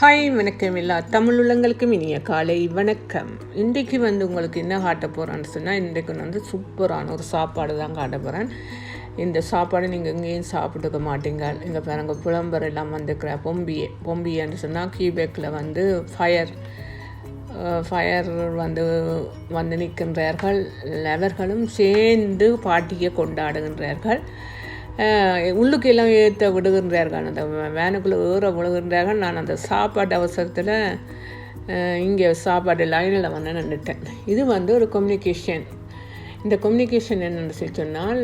Hi வணக்கம் எல்லா தமிழ் உள்ளங்களுக்கும் இனிய காலை வணக்கம். இன்றைக்கு வந்து உங்களுக்கு என்ன காட்ட போகிறேன்னு சொன்னால் இன்றைக்கு வந்து சூப்பரான ஒரு சாப்பாடு தான் காட்ட போகிறேன் இந்த சாப்பாடு நீங்கள் எங்கேயும் சாப்பிட்டுக்க மாட்டீங்க. இங்கே பாருங்க புலம்பர் எல்லாம் வந்துக்கிற பொம்பியே பொம்பியன்னு சொன்னால் கீபேக்கில் வந்து ஃபயர் ஃபயர் வந்து வந்து நிற்கின்றார்கள். அவர்களும் சேர்ந்து பாட்டியை கொண்டாடுகின்றார்கள். உள்ளுக்கு எல்லாம் ஏற்ற விடுகின்றார்கள் அந்த வேனுக்குள்ளே ஊற விழுகின்றார்கள். நான் அந்த சாப்பாட்டு அவசரத்தில் இங்கே சாப்பாடு லைனில் வந்து நின்றுட்டேன். இது வந்து ஒரு கம்யூனிகேஷன் இந்த கம்யூனிகேஷன் என்னென்னு சொல்லி சொன்னால்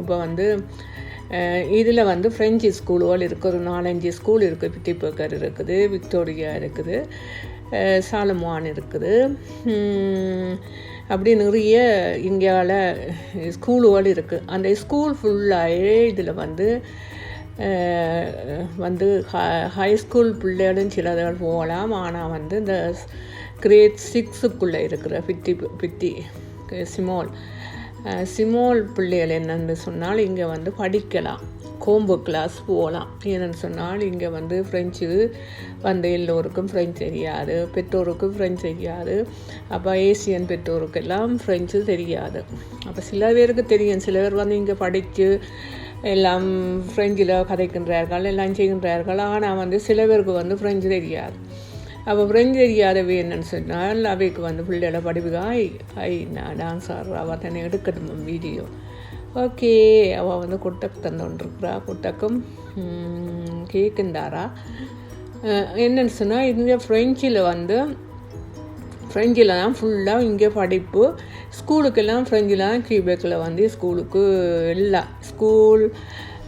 இப்போ வந்து இதில் வந்து ஃப்ரெஞ்சு ஸ்கூலுகள் இருக்குது ஒரு நாலஞ்சு ஸ்கூல் இருக்குது பித்திப்பக்கர் இருக்குது விக்டோரியா இருக்குது சாலமான் இருக்குது. அப்படி நிறைய இந்தியாவில் ஸ்கூலுகள் இருக்குது அந்த ஸ்கூல் ஃபுல்லாகவே இதில் வந்து வந்து ஹை ஸ்கூல் பிள்ளைகளும் சிலர்கள் போகலாம். ஆனால் வந்து இந்த கிரேட் சிக்ஸுக்குள்ளே இருக்கிற பித்தி பித்தி சிமோல் சிமோல் பிள்ளைகள் என்னென்னு சொன்னால் இங்கே வந்து படிக்கலாம். கோம்பு கிளாஸ் போகலாம் ஏன்னு சொன்னால் இங்கே வந்து ஃப்ரெஞ்சு வந்து எல்லோருக்கும் ஃப்ரெஞ்சு தெரியாது பெற்றோருக்கும் ஃப்ரெஞ்சு தெரியாது அப்போ ஏசியன் பெற்றோருக்கெல்லாம் ஃப்ரெஞ்சு தெரியாது. அப்போ சில பேருக்கு தெரியும். சில பேர் வந்து இங்கே படித்து எல்லாம் ஃப்ரெஞ்சில் கதைக்கின்றார்கள் எல்லாம் செய்கின்றார்கள். ஆனால் வந்து சில பேருக்கு வந்து ஃப்ரெஞ்சு தெரியாது. அப்போ ஃப்ரெஞ்சு தெரியாதவை என்னன்னு சொன்னால் அவைக்கு வந்து பிள்ளைகளை படிப்புக்கு ஐ ஐ நான் டான்ஸ் ஆடுறா அவள் தானே எடுக்கணும் வீடியோ. ஓகே அவள் வந்து குட்டக்கு தந்துட்டுருக்குறா குட்டக்கும் கேட்குந்தாரா என்னன்னு சொன்னால் இந்த ஃப்ரெஞ்சில் வந்து ஃப்ரெஞ்சில் தான் ஃபுல்லாக இங்கே படிப்பு ஸ்கூலுக்கெல்லாம் ஃப்ரெஞ்சில் தான் கியூபேக்கில் வந்து ஸ்கூலுக்கு எல்லா ஸ்கூல்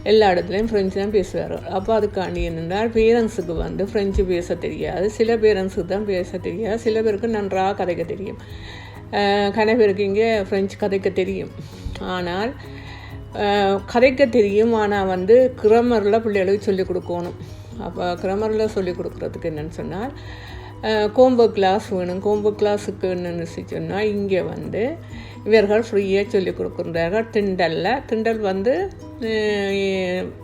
எல்லா இடத்துலையும் ஃப்ரெஞ்சு தான் பேசுவார் அப்போ அதுக்காண்டி என்னென்றால் பேரண்ட்ஸுக்கு வந்து ஃப்ரெஞ்சு பேச தெரியாது சில பேரண்ட்ஸுக்கு தான் பேச தெரியாது சில பேருக்கு நன்றாக கதைக்க தெரியும் கன பேருக்கு இங்கே ஃப்ரெஞ்சு கதைக்க தெரியும் ஆனால் கதைக்க தெரியும் ஆனால் வந்து கிரமரில் பிள்ளைகளுக்கு சொல்லிக் கொடுக்கணும். அப்போ கிரமரில் சொல்லிக் கொடுக்குறதுக்கு என்னென்னு சொன்னால் கோம்போ கிளாஸ் வேணும். கோம்போ கிளாஸுக்கு என்னென்னு சொன்னால் இங்கே வந்து இவர்கள் ஃப்ரீயாக சொல்லிக் கொடுக்குறார்கள் திண்டலில். திண்டல் வந்து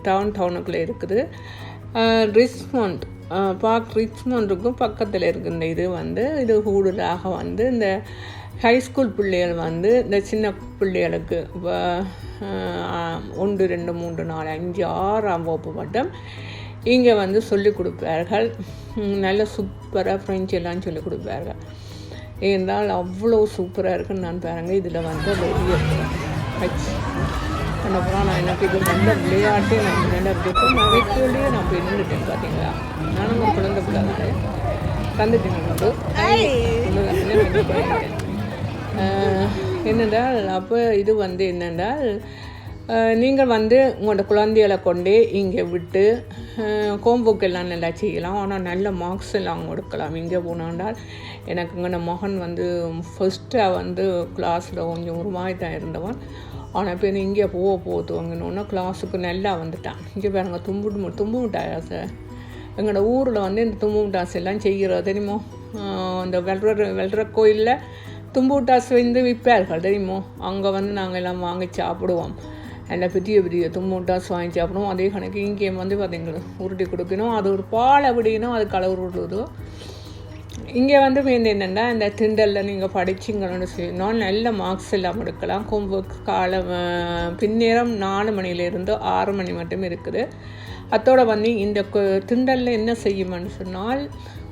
டவுன் டவுனுக்குள்ளே இருக்குது. ரிச்மண்ட் பார்க் ரிச்மண்டுக்கும் பக்கத்தில் இருக்கின்ற இது வந்து இது கூடுதலாக வந்து இந்த ஹை ஸ்கூல் பிள்ளைகள் வந்து இந்த சின்ன பிள்ளைகளுக்கு ஒன்று ரெண்டு மூன்று நாலு அஞ்சு ஆறாம் வகுப்பு மட்டும் இங்கே வந்து சொல்லிக் கொடுப்பார்கள். நல்ல சூப்பராக ஃப்ரெஞ்சு எல்லாம் சொல்லிக் கொடுப்பார்கள். இருந்தால் அவ்வளோ சூப்பராக இருக்குன்னு நான் பாருங்க இதில் வந்து வெளியே அப்புறம் நான் எனக்கு இது நல்ல விளையாட்டு நான் நல்ல இருக்கும் நான் போய் நின்றுட்டேன் பார்த்தீங்களா நானும் ஒரு குழந்தை பிள்ளை தானே தந்துட்டேன் என்னென்றால் அப்போ இது வந்து என்னென்றால் நீங்கள் வந்து உங்களோட குழந்தைகளை கொண்டு இங்கே விட்டு கோம்புக்கு எல்லாம் நல்லா செய்யலாம். ஆனால் நல்ல மார்க்ஸ் எல்லாம் கொடுக்கலாம். இங்கே போனாண்டால் எனக்கு இங்கே மகன் வந்து ஃபஸ்ட்டாக வந்து கிளாஸில் கொஞ்சம் ஒரு மாதிரி தான் இருந்தவன். ஆனால் இப்போ இங்கே போக போத்துவாங்கன்னு கிளாஸுக்கு நல்லா வந்துட்டான். இங்கே பாருங்க தும்பு தும்பு மிட்டாயா சார்? எங்களோட ஊரில் வந்து இந்த தும்பு மிட்டாஸ் எல்லாம் செய்கிறது தெரியுமோ? அந்த இந்த வெல்ற கோயிலில் தும்பூட்டாஸ் வந்து விற்பார்கள் தெரியுமோ அங்கே வந்து நாங்கள் எல்லாம் வாங்கி சாப்பிடுவோம். எல்லாம் பெரிய பெரிய தும்பூட்டாஸ் வாங்கி சாப்பிடுவோம். அதே கணக்கு இங்கே வந்து பார்த்தீங்களா உருட்டி கொடுக்கணும். அது ஒரு பால் அப்படின்னா அது கலர் விடுறது. இங்கே வந்து வேந்து என்னென்னா இந்த திண்டலில் நீங்கள் படிச்சிங்கன்னு சொன்னால் நல்ல மார்க்ஸ் எல்லாம் எடுக்கலாம். கொம்பு காலம் பின்னேரம் நாலு மணிலேருந்து ஆறு மணி மட்டும் இருக்குது. அத்தோடு வந்து இந்த திண்டலில் என்ன செய்யுமென்னு சொன்னால்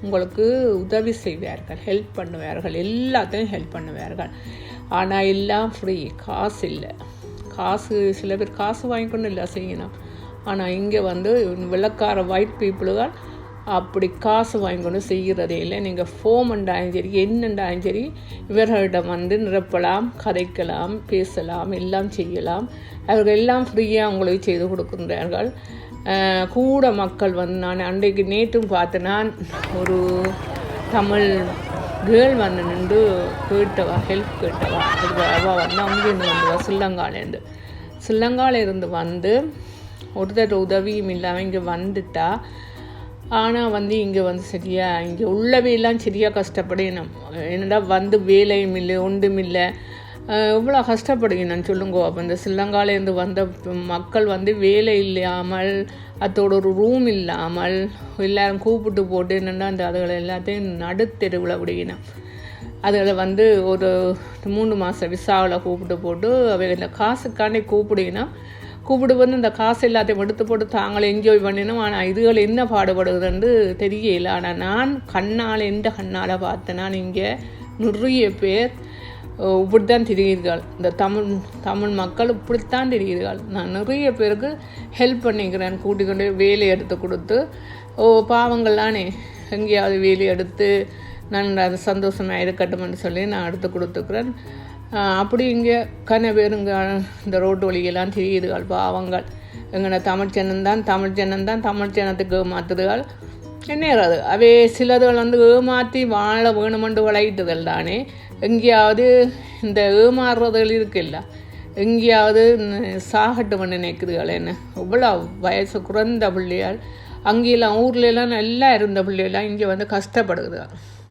உங்களுக்கு உதவி செய்வார்கள் ஹெல்ப் பண்ணுவார்கள் எல்லாத்தையும் ஹெல்ப் பண்ணுவார்கள். ஆனால் எல்லாம் ஃப்ரீ காசு இல்லை. காசு சில பேர் காசு வாங்கிக்கணும் இல்லை செய்யணும் ஆனால் இங்கே வந்து வெள்ளக்கார ஒயிட் பீப்புளுகள் அப்படி காசு வாங்கிக்கணும் செய்கிறதே இல்லை. நீங்கள் ஃபோம் சரி என்னண்டாலும் சரி இவர்களிடம் வந்து நிரப்பலாம் கதைக்கலாம் பேசலாம் எல்லாம் செய்யலாம். அவர்கள் எல்லாம் ஃப்ரீயாக உங்களுக்கு செய்து கொடுக்கின்றார்கள். கூட மக்கள் வந்து நான் அன்றைக்கு நேற்றும் பார்த்தேன்னா நான் ஒரு தமிழ் கேர்ள் வந்து நின்று கேட்டவா ஹெல்ப் கேட்டவா? அது அவள் வந்து அங்கேருந்து வந்துவா சில்லங்காலேருந்து சில்லங்காலேருந்து இருந்து வந்து ஒருத்தர் உதவியும் இல்லாமல் இங்கே வந்துட்டா. ஆனால் வந்து இங்கே வந்து சரியா இங்கே உள்ளவையெல்லாம் சரியாக கஷ்டப்படணும் என்னடா வந்து வேலையும் இல்லை ஒன்றும் இல்லை. எவ்வளோ கஷ்டப்படுகிறேன் சொல்லுங்க அப்போ இந்த சில்லங்காலேருந்து வந்த மக்கள் வந்து வேலை இல்லாமல் அதோட ஒரு ரூம் இல்லாமல் எல்லாரும் கூப்பிட்டு போட்டு என்னென்னா அந்த அதுகளை எல்லாத்தையும் நடுத்தெருவில் விடுகினேன் அதில் வந்து ஒரு மூணு மாதம் விசாவில் கூப்பிட்டு போட்டு அவை இந்த காசுக்காண்டி கூப்பிடுங்கன்னா கூப்பிட்டு வந்து இந்த காசு எல்லாத்தையும் எடுத்து போட்டு தாங்களே என்ஜாய் பண்ணினோம். ஆனால் இதுகள் என்ன பாடுபடுதுன்னு தெரியல. ஆனால் நான் கண்ணால் எந்த கண்ணால் பார்த்தேன் நான் இங்கே நிறைய பேர் இப்படித்தான் திரிகிறீர்கள் இந்த தமிழ் தமிழ் மக்கள் இப்படித்தான் திரிகிறீர்கள் நான் நிறைய பேருக்கு ஹெல்ப் பண்ணிக்கிறேன். கூட்டிக்கொண்டு வேலை எடுத்து கொடுத்து ஓ பாவங்கள்லானே எங்கேயாவது வேலை எடுத்து நான் அது சந்தோஷமாக இருக்கட்டும்னு சொல்லி நான் எடுத்து கொடுத்துக்கிறேன். அப்படி இங்கே கன பேருங்க இந்த ரோட்டு வழியெல்லாம் திரியுதுகள் பாவங்கள். எங்கன்னா தமிழ் ஜனம் தான் தமிழ் ஜனம் தான் தமிழ் ஜனத்துக்கு மாற்றுதுகள் என்ன அது அவே சிலதுகள் வந்து ஏமாற்றி வாழ வேணுமென்று விளையிட்டுதல் தானே. எங்கேயாவது இந்த ஏமாறுறதுகள் இருக்குல்ல? எங்கேயாவது சாகட்டு நினைக்குதுகள் என்ன? இவ்வளோ வயசு குறைந்த பிள்ளைகள் அங்கேயெல்லாம் ஊர்லெலாம் நல்லா இருந்த பிள்ளைகள்லாம் இங்கே வந்து கஷ்டப்படுதுகள்